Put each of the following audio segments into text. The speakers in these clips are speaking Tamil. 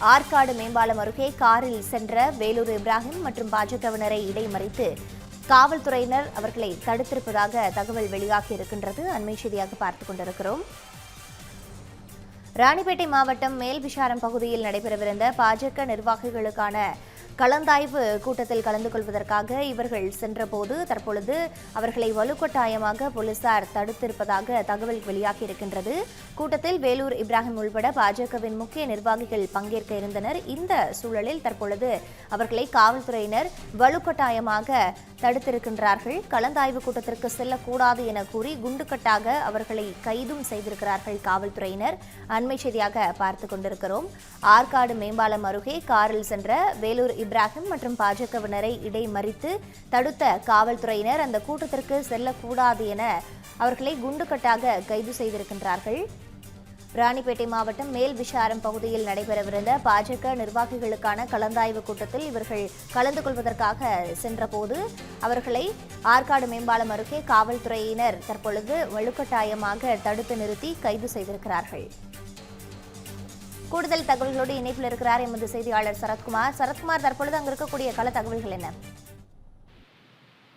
ஆற்காடு மேம்பாலம் அருகே காரில் சென்ற வேலூர் இப்ராஹிம் மற்றும் பாஜகவினரை இடைமறித்து காவல்துறையினர் அவர்களை தடுத்திருப்பதாக தகவல் வெளியாகி இருக்கின்றது. அண்மை செய்தியாக பார்த்துக் கொண்டிருக்கிறோம். ராணிப்பேட்டை மாவட்டம் மேல்விஷாரம் பகுதியில் நடைபெறவிருந்த பாஜக நிர்வாகிகளுக்கான கலந்தாய்வு கூட்டத்தில் கலந்து கொள்வதற்காக இவர்கள் சென்றபோது தற்பொழுது அவர்களை வலுக்கட்டாயமாக போலீசார் தடுத்திருப்பதாக தகவல் வெளியாகி இருக்கின்றது. கூட்டத்தில் வேலூர் இப்ராஹிம் உள்பட பாஜகவின் முக்கிய நிர்வாகிகள் பங்கேற்க இருந்தனர். இந்த சூழலில் தற்பொழுது அவர்களை காவல்துறையினர் வலுக்கட்டாயமாக தடுத்திருக்கின்றார்கள். கலந்தாய்வு கூட்டத்திற்கு செல்லக்கூடாது என கூறி குண்டுக்கட்டாக அவர்களை கைதும் செய்திருக்கிறார்கள் காவல்துறையினர். அண்மை செய்தியாக பார்த்து கொண்டிருக்கிறோம். ஆற்காடு மேம்பாலம் அருகே காரில் சென்ற வேலூர் இப்ராஹிம் மற்றும் பாஜகவினரை இடைமறித்து தடுத்த காவல்துறையினர் அந்த கூட்டத்திற்கு செல்லக்கூடாது என அவர்களை குண்டுக்கட்டாக கைது செய்திருக்கின்றார்கள். ராணிப்பேட்டை மாவட்டம் மேல் விஷாரம் பகுதியில் நடைபெறவிருந்த பாஜக நிர்வாகிகளுக்கான கலந்தாய்வு கூட்டத்தில் இவர்கள் கலந்து கொள்வதற்காக சென்றபோது அவர்களை ஆற்காடு மேம்பாலம் அருகே காவல்துறையினர் தற்பொழுது வலுக்கட்டாயமாக தடுத்து நிறுத்தி கைது செய்திருக்கிறார்கள். கூடுதல் தகவல்களோடு இணைப்பில் இருக்கிறார் எமது செய்தியாளர் சரத்குமார். சரத்குமார் தற்பொழுது அங்கு இருக்கக்கூடிய கள தகவல்கள் என்ன?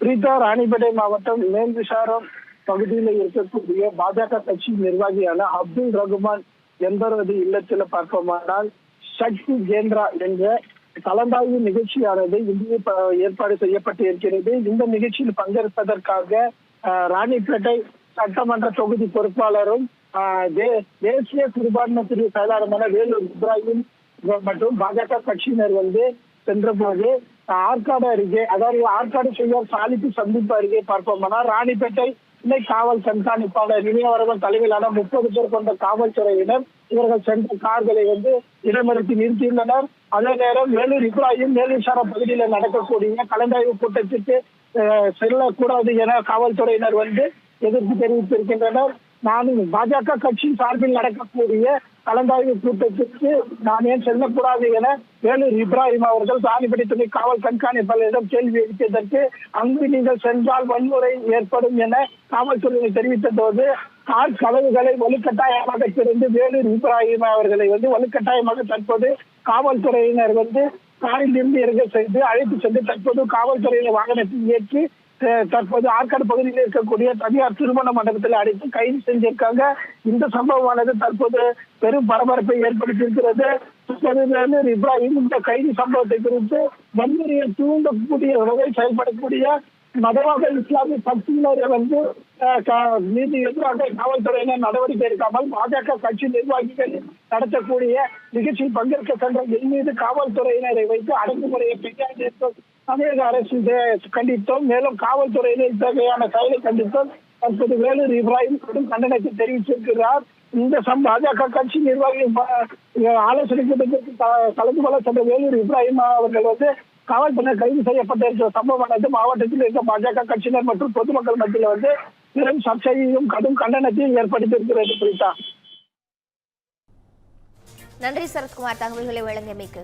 பிரீதா ராணிப்பேட்டை மாவட்டம் மேல்விசாரம் பகுதியில் இருக்கக்கூடிய பாஜக கட்சி நிர்வாகியான அப்துல் ரகுமான் என்பவரது இல்லத்தில் பார்ப்போமானால் சக்தி கேந்திரா என்ற கலந்தாய்வு நிகழ்ச்சியானது இந்திய ஏற்பாடு செய்யப்பட்டு இருக்கிறது. இந்த நிகழ்ச்சியில் பங்கேற்பதற்காக ராணிப்பேட்டை சட்டமன்ற தொகுதி பொறுப்பாளரும் தேசிய சிறுபான்மை பிரிவு செயலாளருமான வேலூர் இப்ராஹிம் மற்றும் பாஜக கட்சியினர் வந்து சென்றபோது ஆற்காடு அருகே அதாவது ஆற்காடு செய்யார் சாலிப்பு சந்திப்பு அருகே பார்ப்போம்னா ராணிப்பேட்டை இணை காவல் கண்காணிப்பாளர் இனியவரவன் தலைமையிலான முப்பது பேர் கொண்ட காவல்துறையினர் இவர்கள் சென்ற கார்களை வந்து இடமறுத்தி நிறுத்தியுள்ளனர். அதே நேரம் வேலூர் இப்ராஹிம் மேலூர் பகுதியில் நடக்கக்கூடிய கலந்தாய்வு கூட்டத்திற்கு அஹ், செல்லக்கூடாது என காவல்துறையினர் வந்து எதிர்ப்பு தெரிவித்திருக்கின்றனர். நானும் பாஜக கட்சியின் சார்பில் நடக்கக்கூடிய கலந்தாய்வு கூட்டத்திற்கு நான் ஏன் செல்லக்கூடாது என வேலூர் இப்ராஹிம் அவர்கள் ராணிப்பேட்டை துணை காவல் கண்காணிப்பாளரிடம் கேள்வி எழுப்பியதற்கு அங்கு நீங்கள் சென்றால் வன்முறை ஏற்படும் என காவல்துறையினர் தெரிவித்தபோது கார் கதவுகளை வலுக்கட்டாயமாக திறந்து வேலூர் இப்ராஹிம் அவர்களை வந்து வலுக்கட்டாயமாக தற்போது காவல்துறையினர் வந்து காரில் இருந்து இறங்க செய்து அழைத்து சென்று தற்போது காவல்துறையினர் வாகனத்தில் ஏற்றி தற்போது ஆற்காடு பகுதியில் இருக்கக்கூடிய தனியார் திருமண மண்டபத்தில் அடைத்து கைது செஞ்சிருக்காங்க இந்த சம்பவமானது தற்போது பெரும் பரபரப்பை ஏற்படுத்தியிருக்கிறது. இப்ராஹிம் இந்த கைது சம்பவத்தை குறித்து வன்முறையை தூண்டக்கூடிய உறவை செயல்படக்கூடிய மதவாத இஸ்லாமிய சக்தியினரை வந்து மீது எதிராக காவல்துறையினர் நடவடிக்கை எடுக்காமல் பாஜக கட்சி நிர்வாகிகள் நடத்தக்கூடிய நிகழ்ச்சியில் பங்கேற்க சென்ற என் மீது காவல்துறையினரை வைத்து அடக்குமுறையை கையாண்டு தமிழக அரசு கண்டித்தோம். மேலும் காவல்துறையினர் இத்தகையான செயலை கண்டித்தோம். தற்போது வேலூர் இப்ராஹிம் கடும் கண்டனத்தை தெரிவித்திருக்கிறார். இந்த சம்ப பாஜக கட்சி நிர்வாகிகள் ஆலோசனை கூட்டத்திற்கு கலந்து கொள்ள சென்ற வேலூர் இப்ராஹிம் அவர்கள் வந்து காவல்துறை கைது செய்யப்பட்டிருக்கிற சம்பவமானது மாவட்டத்தில் இருக்க பாஜக கட்சியினர் மற்றும் பொதுமக்கள் மத்தியில் வந்து பெரும் சர்ச்சையையும் கடும் கண்டனத்தையும் ஏற்படுத்தியிருக்கிறது குறித்தார் நன்றி சரத்குமார். தகவல்களை வழங்கியமைக்கு